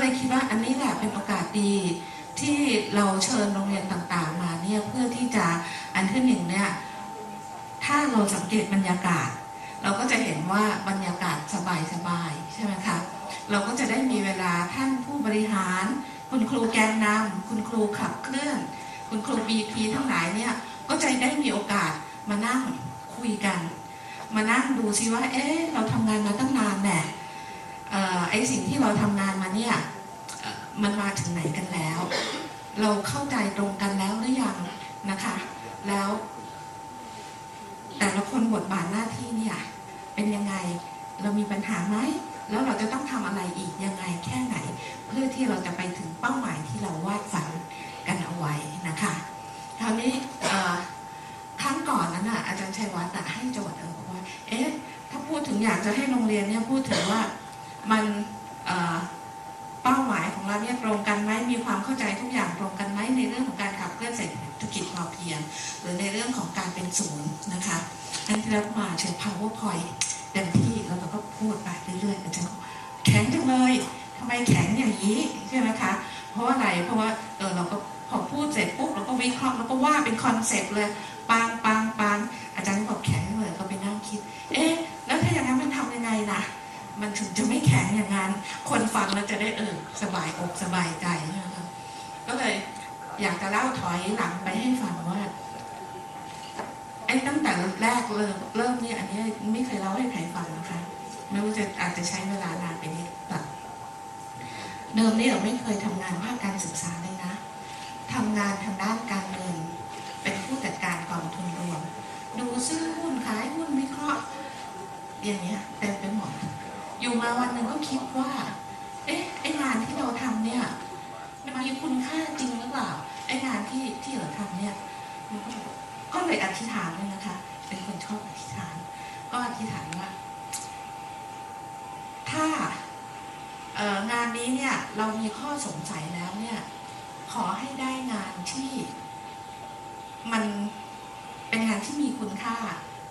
เลยคิดว่าอันนี้แหละเป็นโอกาสดี ที่เราเชิญโรงเรียนต่างๆ มาเนี่ยเพื่อที่จะอันที่หนึ่งเนี่ยถ้าเราสังเกตบรรยากาศ เราก็จะเห็นว่าบรรยากาศสบายๆใช่ไหมคะเราก็จะได้มีเวลาท่านผู้บริหาร คุณครูแกนนำคุณครูขับเคลื่อน คุณครูบีพีทั้งหลายเนี่ยก็จะได้มีโอกาสมานั่งคุยกัน มานั่งดูซิว่า เอ๊ะเราทำงานมาตั้งนานแน่ ไอสิ่งที่เราทำงานมาเนี่ยมันมาถึงไหนกันแล้ว เราเข้าใจตรงกันแล้วหรือยังนะคะ แล้ว แต่ละคนบทบาทหน้าที่เนี่ยเป็นยังไงเรามีปัญหาไหมแล้วเราจะต้องทำอะไรอีกยังไงแค่ไหน เพื่อที่เราจะไปถึงเป้าหมายที่เราวาดฝันกันเอาไว้นะคะคราวนี้ครั้งก่อนนั้นน่ะอาจารย์ชัยวัฒน์ให้โจทย์เออบอกว่า เอ๊ะ ถ้าพูดถึงอยากจะให้โรงเรียนเนี่ยพูดถึงว่า มันเป้าหมายของเราเนี่ยตรงกันไหมมีความเข้าใจทุกอย่างตรงกันไหมในเรื่องของการขับเคลื่อนเศรษฐกิจพอเพียง หรือในเรื่องของการเป็นศูนย์นะคะอันที่แล้วมาเชิญ powerpoint เต็มที่แล้วเราก็พูดไปเรื่อยๆอาจารย์แข็งจังเลยทำไมแข็งอย่างนี้ใช่ไหมคะเพราะอะไรเพราะว่าเออเราก็พอพูดเสร็จปุ๊บเราก็วิเคราะห์เราก็ว่าเป็นคอนเซปต์เลยปังปังปัง แข็งอย่างนั้น คนฟังแล้วจะได้เออสบายอกสบายใจนะคะก็เลยอยากจะเล่าถอยหลังไปให้ฟังว่าไอ้ตั้งแต่แรกเริ่มเริ่มเนี่ยอันนี้ไม่เคยเล่าให้ใครฟังนะคะ ไม่รู้จะอาจจะใช้เวลานานไปนิดแบบเดิมนี่เราไม่เคยทำงานภาคการศึกษาเลยนะทำงานทางด้านการเงิน เป็นผู้จัดการกองทุนรวม ดูซื้อหุ้นขายหุ้นวิเคราะห์อย่างเงี้ย คิดว่า เอ๊ะไองานที่เราทำเนี่ยมันมีคุณค่าจริงหรือเปล่าไองานที่ที่เราทำเนี่ยก็เลยอธิษฐานเลยนะคะ เป็นคนชอบอธิษฐาน ก็อธิษฐานว่า ถ้างานนี้เนี่ยเรามีข้อสงสัยแล้วเนี่ย ขอให้ได้งานที่มันเป็นงานที่มีคุณค่า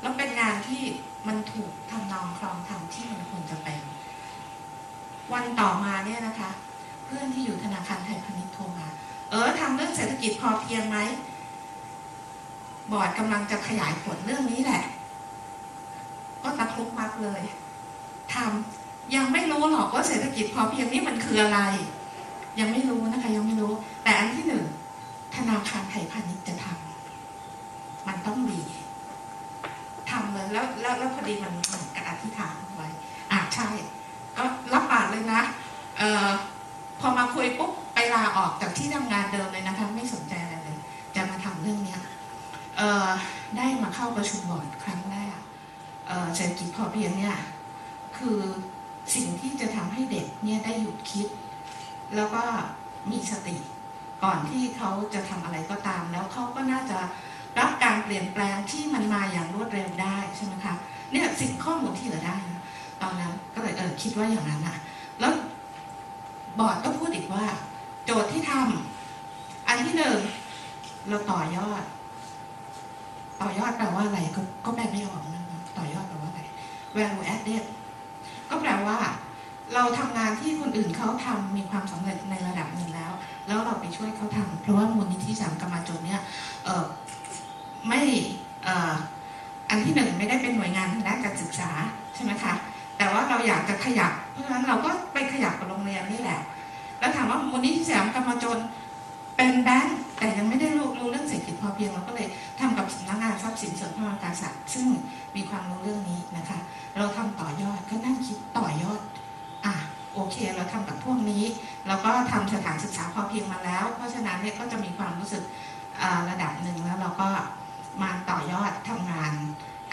แล้วเป็นงานที่มันถูกทำนองครองธรรมที่มันควรจะเป็น วันต่อมาเนี่ยนะคะ เพื่อนที่อยู่ธนาคารไทยพาณิชย์โทรมา เออทำเรื่องเศรษฐกิจพอเพียงไหมบอร์ดกำลังจะขยายผลเรื่องนี้แหละ ก็ตะครุบมักเลยทำยังไม่รู้หรอกว่าเศรษฐกิจพอเพียงนี่มันคืออะไร ยังไม่รู้นะคะ ยังไม่รู้ แต่อันที่หนึ่งธนาคารไทยพาณิชย์จะทำมันต้องดีทำเลยแล้วแล้วแล้วพอดีมันเหมือนกับอธิษฐานไว้อะใช่ ก็รับปากเลย นะเอ่อพอมาคุยปุ๊บไปลาออกจากที่ทำงานเดิมเลยนะคะไม่สนใจอะไรเลย จะมาทำเรื่องเนี้ยเอ่อได้มาเข้าประชุมบอร์ดครั้งแรกเอ่อเศรษฐกิจพอเพียงเนี่ยคือสิ่งที่จะทำให้เด็กเนี่ยได้หยุดคิด แล้วก็มีสติก่อนที่เขาจะทำอะไรก็ตาม แล้วเขาก็น่าจะรับการเปลี่ยนแปลงที่มันมาอย่างรวดเร็วได้ใช่ไหมคะเนี่ยสิ่งข้อมูลที่เหลือได้ตอนนั้นก็เลยเออคิดว่าอย่างนั้นนะแล้วบอร์ดก็พูดอีก ว่า โจทย์ที่ทำอันที่หนึ่งเราต่อยอด ต่อยอดแปลว่าอะไรก็ก็แปลไม่ออกนะต่อยอดแปลว่าอะไร value added ก็แปลว่า เราทำงานที่คนอื่นเขาทำมีความสำเร็จในระดับหนึ่งแล้ว แล้วเราไปช่วยเขาทำเพราะว่ามูลนิธิสามกรรม นี้เราก็ทำสถานศึกษาพอเพียงมาแล้ว เพราะฉะนั้นเนี่ยก็จะมีความรู้สึกระดับหนึ่งแล้วเราก็มาต่อยอดทำงาน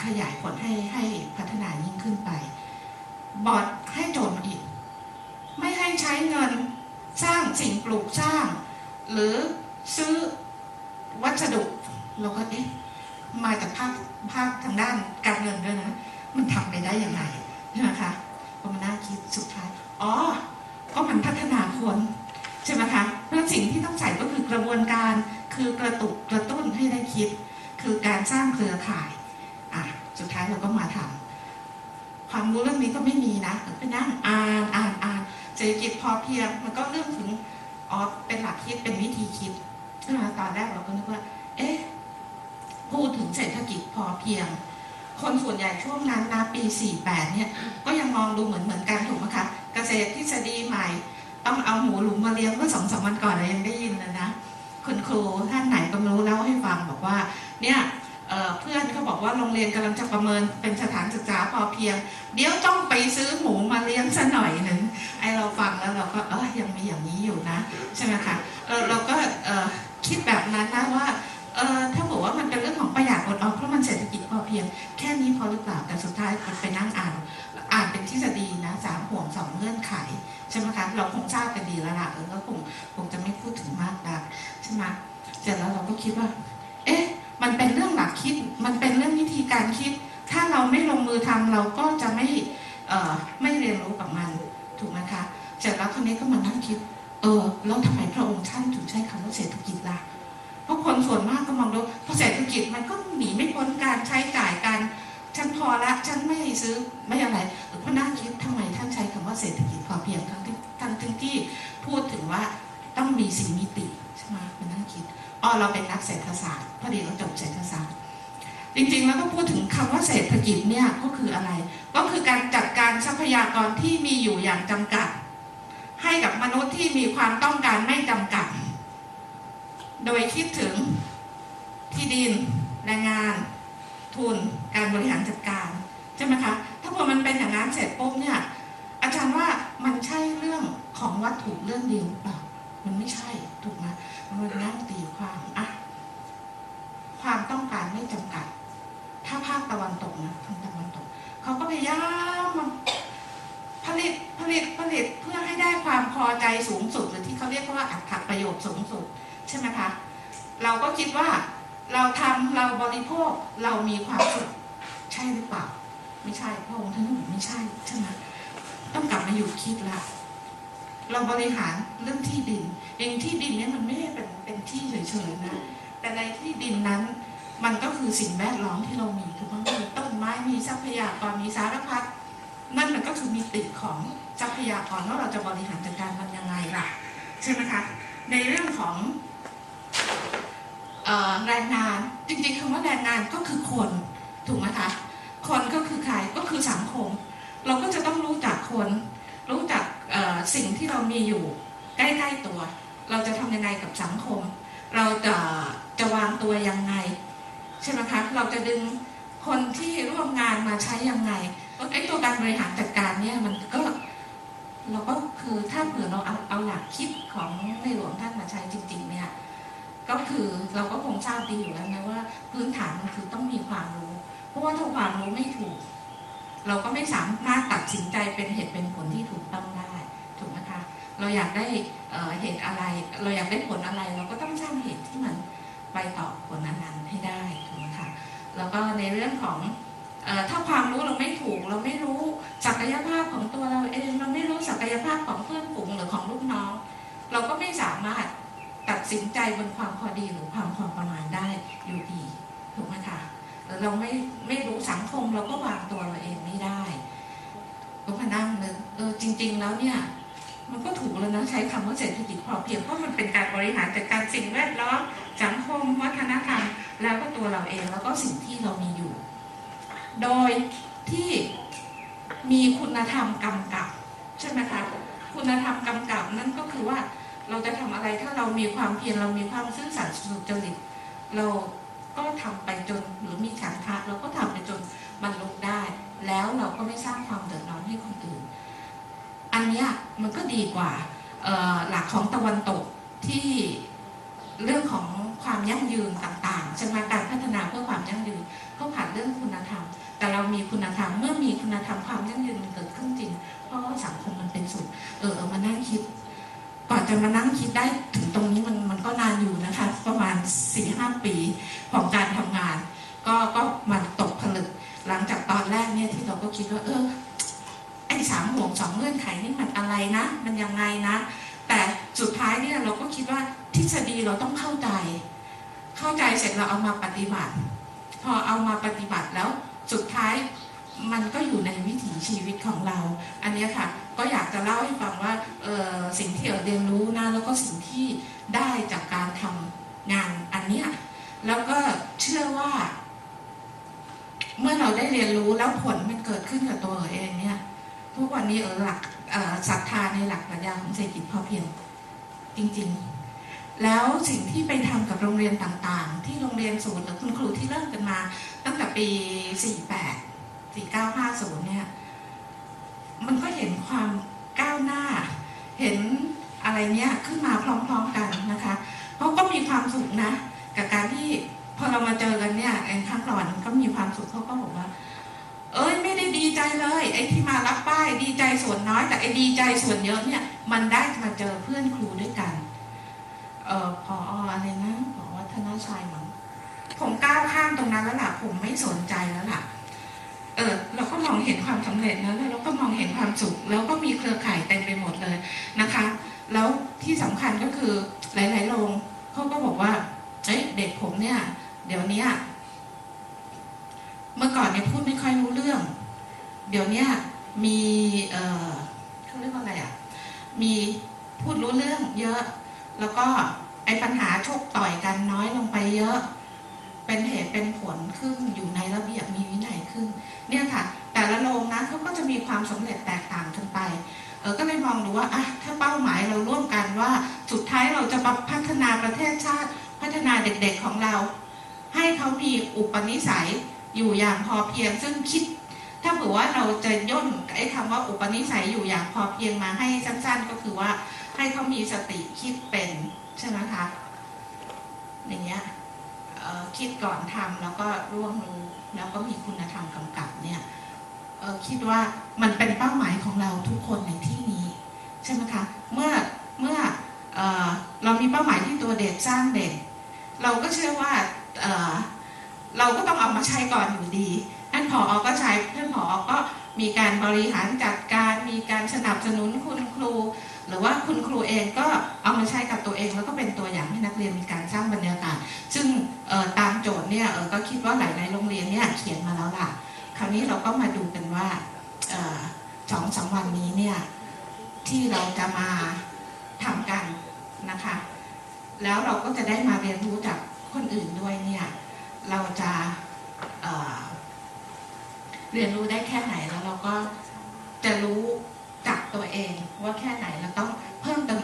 ขยายผลให้ให้พัฒนายิ่งขึ้นไป บอร์ดให้โจทย์มาอีก ไม่ให้ใช้เงินสร้างสิ่งปลูกสร้าง หรือซื้อวัสดุเราก็เอ๊ะมาจากภาคภาคทางด้านการเงินด้วยนะ มันทำไปได้ยังไงใช่ไหมคะพอมานั่งคิดสุดท้ายอ๋อ ก็มันพัฒนาคนใช่ไหมคะเพราะสิ่งที่ต้องใส่ก็คือกระบวนการคือกระตุกกระตุ้นให้ได้คิด คือการสร้างเครือข่ายอะสุดท้ายเราก็มาทำความรู้เรื่องนี้ก็ไม่มีนะไปนั่งอ่านอ่านอ่านเศรษฐกิจพอเพียงมันก็เรื่องถึงอ๋อเป็นหลักคิดเป็นวิธีคิดตอนแรกเราก็นึกว่า เอ๊ะพูดถึงเศรษฐกิจพอเพียง คนส่วนใหญ่ช่วงนั้นนะปี 48 เนี่ย ก็ยังมองดูเหมือนเหมือนกันถูกไหมคะ ษตรทฤษฎีใหม่ ต้องเอาหมูหลุมมาเลี้ยงเมื่อสองสามวันก่อนเรายังได้ยินเลยนะคุณครูท่านไหนก็ไม่รู้เล่าให้ฟังบอกว่า เนี่ยเเพื่อนเขาบอกว่าโรงเรียนกำลังจะประเมินเป็นสถานศึกษาพอเพียง เดี๋ยวต้องไปซื้อหมูมาเลี้ยงซะหน่อยหนึ่งไอเราฟังแล้วเราก็เออยังมีอย่างนี้อยู่นะ ใช่ไหมคะเออเรา ไม่เรียนรู้กับมันถูกไหมคะเสร็จแล้วคนนี้ก็มานั่งคิด เออแล้วทำไมพระองค์ท่านถึงใช้คำว่าเศรษฐกิจล่ะเพราะคนส่วนมากก็มองดูเพราะเศรษฐกิจมันก็หนีไม่พ้นการใช้จ่ายการฉันพอละฉันไม่ซื้อไม่อะไรหรือก็นั่งคิดทำไมท่านใช้คำว่าเศรษฐกิจพอเพียงทั้งที่ทั้งที่ที่พูดถึงว่าต้องมีสีมิติใช่ไหมมานั่งคิดอ๋อเราเป็นนักเศรษฐศาสตร์พอดีเราจบเศรษฐศาสตร์ จริงๆแล้วก็พูดถึงคำว่าเศรษฐกิจเนี่ยก็คืออะไร ก็คือการจัดการทรัพยากรที่มีอยู่อย่างจำกัด ให้กับมนุษย์ที่มีความต้องการไม่จำกัด โดยคิดถึงที่ดินแรงงาน ทุนการบริหารจัดการใช่ไหมคะถ้าพอมันเป็นอย่างนั้นเสร็จปุ๊บเนี่ยอาจารย์ว่ามันใช่เรื่องของวัตถุเรื่องเดียวหรือเปล่ามันไม่ใช่ถูกไหมมันนั่งตีความอะความต้องการไม่จำกัด ภาคตะวันตกนะทางตะวันตกเขาก็พยายามมาผลิตผลิตผลิตเพื่อให้ได้ความพอใจสูงสุดหรือที่เขาเรียกว่าอัตถประโยชน์สูงสุดใช่ไหมคะเราก็คิดว่าเราทำเราบริโภคเรามีความสุขใช่หรือเปล่า ไม่ใช่พระองค์ท่านบอกไม่ใช่ใช่ไหมต้องกลับมาอยู่คิดละเราบริหารเรื่องที่ดินเองที่ดินเนี่ยมันไม่ได้เป็นเป็นที่เฉยๆนะแต่ในที่ดินนั้น มันก็คือสิ่งแวดล้อมที่เรามีคือมันมีต้นไม้มีทรัพยากรมีสารพัดนั่นมันก็คือมีติของทรัพยากรว่าเราจะบริหารจัดการมันยังไงล่ะใช่ไหมคะในเรื่องของอแรงงานจริงๆคำว่าแรงงานก็คือคนถูกไหมคะคนก็คือใครก็คือสังคม เราก็จะต้องรู้จักคน รู้จักสิ่งที่เรามีอยู่ใกล้ๆตัว เราจะทำยังไงกับสังคม เราจะจะวางตัวยังไง ช่ไหมคะเราจะดึงคนที่ร่วมงานมาใช้ยังไงไอ้ตัวการบริหารจัดการเนี่ยมันก็เราก็คือถ้าเผื่อเราเอาเอาหลักคิดของในหลวงท่านมาใช้จริง ๆ เนี่ย ก็คือเราก็คงทราบดีอยู่แล้วนะว่า พื้นฐานมันคือต้องมีความรู้ เพราะว่าถ้าความรู้ไม่ถูก เราก็ไม่สามารถตัดสินใจเป็นเหตุเป็นผลที่ถูกต้องได้ถูกไหมคะ เราอยากได้เเหตุอะไร เราอยากได้ผลอะไร เราก็ต้องสร้างเหตุที่มัน ไปต่อผลนั้นๆให้ได้ถูกไหมคะแล้วก็ในเรื่องของถ้าความรู้เราไม่ถูกเราไม่รู้ศักยภาพของตัวเราเองเราไม่รู้ศักยภาพของเพื่อนฝูงหรือของลูกน้อง เราก็ไม่สามารถตัดสินใจบนความพอดีหรือความพอประมาณได้อยู่ดีถูกไหมคะเราไม่ไม่รู้สังคมเราก็วางตัวเราเองไม่ได้ก็มานั่งนึกเออจริง ๆ แล้วเนี่ย มันก็ถูกแล้วนะใช้คำว่าเศรษฐกิจพอเพียงเพราะมันเป็นการบริหารจัดการสิ่งแวดล้อมสังคมวัฒนธรรม แล้วก็ตัวเราเองแล้วก็สิ่งที่เรามีอยู่ โดยที่มีคุณธรรมกำกับใช่ไหมคะคุณธรรมกำกับนั่นก็คือว่าเราจะทำอะไรถ้าเรามีความเพียรเรามีความซื่อสัตย์สุจริตเราก็ทำไปจนหรือมีฉันทะเราก็ทำไปจนบรรลุได้ แล้วเราก็ไม่สร้างความเดือดร้อนให้คนอื่น อันเนี้ยมันก็ดีกว่าหลักของตะวันตกที่เรื่องของความยั่งยืนต่างๆใช่ไหมการพัฒนาเพื่อความยั่งยืนเขาผ่านเรื่องคุณธรรม แต่เรามีคุณธรรมเมื่อมีคุณธรรมความยั่ง ก็คิดว่าทฤษฎีเราต้องเข้าใจ เข้าใจเสร็จเราเอามาปฏิบัติ พอเอามาปฏิบัติแล้วสุดท้ายมันก็อยู่ในวิถีชีวิตของเรา อันนี้ค่ะ ก็อยากจะเล่าให้ฟังว่าสิ่งที่เอ๋เรียนรู้นะแล้วก็สิ่งที่ได้จากการทำงานอันเนี้ยแล้วก็เชื่อว่า เมื่อเราได้เรียนรู้แล้วผลมันเกิดขึ้นกับตัวเองเนี่ยทุกวันนี้เออหลักศรัทธาในหลักปรัชญาของเศรษฐกิจพอเพียง จริงๆ แล้วสิ่งที่ไปทำกับโรงเรียนต่างๆ ที่โรงเรียนศูนย์หรือคุณครูที่เริ่มกันมา ตั้งแต่ปี 48 4950 เนี่ย มันก็เห็นความก้าวหน้า เห็นอะไรเนี้ยขึ้นมาพร้อมๆกันนะคะเขาก็มีความสุขนะ กับการที่พอเรามาเจอกันเนี่ยไอ้ครั้งก่อนก็มีความสุขเขาก็บอกว่า เอ้ยไม่ได้ดี ใจเลย ไอ้ที่มารับป้ายดีใจส่วนน้อย แต่ไอ้ดีใจส่วนเยอะเนี่ย มันได้มาเจอเพื่อนครูด้วยกัน เอ่อพออะไรนะพอวัฒนชัยมั้งผมก้าวข้ามตรงนั้นแล้วล่ะ ผมไม่สนใจแล้วล่ะ เออ เราก็มองเห็นความสำเร็จนะแล้วเราก็มองเห็นความสุข แล้วก็มีเครือข่ายเต็มไปหมดเลยนะคะ แล้วที่สำคัญก็คือหลายๆโรงเขาก็บอกว่าเอ้ยเด็กผมเนี่ย เดี๋ยวนี้เมื่อก่อนเนี่ยพูดไม่ค่อยรู้ เดี๋ยวนี้มีเขาเรียกว่าอะไรอะ มีพูดรู้เรื่องเยอะ แล้วก็ไอ้ปัญหาชกต่อยกันน้อยลงไปเยอะ เป็นเหตุเป็นผลขึ้นอยู่ในระเบียบมีวินัยขึ้น เนี่ยค่ะ แต่ละโรงนะเขาก็จะมีความสำเร็จแตกต่างกันไปเออก็เลยมองดูว่าอะถ้าเป้าหมายเราร่วมกันว่า สุดท้ายเราจะพัฒนาประเทศชาติ พัฒนาเด็กๆของเรา ให้เขามีอุปนิสัยอยู่อย่างพอเพียงซึ่งคิด ถ้าเผื่อว่าเราจะย่นไอ้คำว่าอุปนิสัยอยู่อย่างพอเพียงมาให้สั้น ๆ ก็คือว่าให้เขามีสติคิดเป็นใช่ไหมคะอย่างเงี้ยคิดก่อนทำแล้วก็ร่วมรู้แล้วก็มีคุณธรรมกำกับเนี่ยคิดว่ามันเป็นเป้าหมายของเราทุกคนในที่นี้ใช่ไหมคะเมื่อเมื่อเออเรามีเป้าหมายที่ตัวเด็กสร้างเด็กเราก็เชื่อว่าเอเราก็ต้องเอามาใช้ก่อนอยู่ดีานผออก็ใช้ท่านผออก็มีการบริหารจัดการ มีการสนับสนุนคุณครู หรือว่าคุณครูเองก็เอามาใช้กับตัวเอง แล้วก็เป็นตัวอย่างให้นักเรียนมีการสร้างบรรยากาศ ซึ่งตามโจทย์เนี่ยก็คิดว่าหลายๆโรงเรียนเนี่ยเขียนมาแล้วล่ะ คราวนี้เราก็มาดูกันว่าสองสามวันนี้เนี่ยที่เราจะมาทำกันนะคะ แล้วเราก็จะได้มาเรียนรู้จากคนอื่นด้วยเนี่ย เราจะเเรียนรู้ได้แค่ไหนแล้วเราก็จะรู้จากตัวเองว่าแค่ไหนเราต้องเพิ่มเติม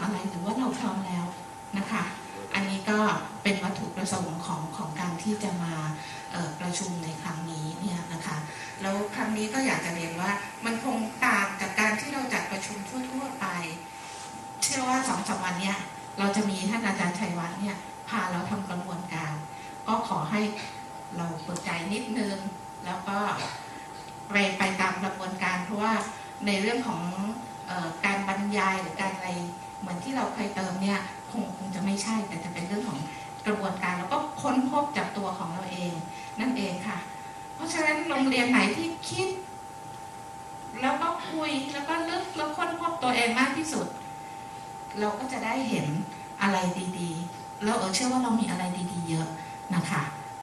ในเรื่องของออการบรรยายหรือการอะไรเหมือนที่เราเคยเติมเนี่ยคงคงจะไม่ใช่แต่จะเป็นเรื่องของกระบวนการแล้วก็ค้นพบจากตัวของเราเอง นั่นเองค่ะ เพราะฉะนั้นโรงเรียนไหนที่คิด แล้วก็คุยแล้วก็ลึกแล้วค้นพบตัวเองมากที่สุด เราก็จะได้เห็นอะไรดีๆ แล้วเออเชื่อว่าเรามีอะไรดี ๆ เยอะนะคะ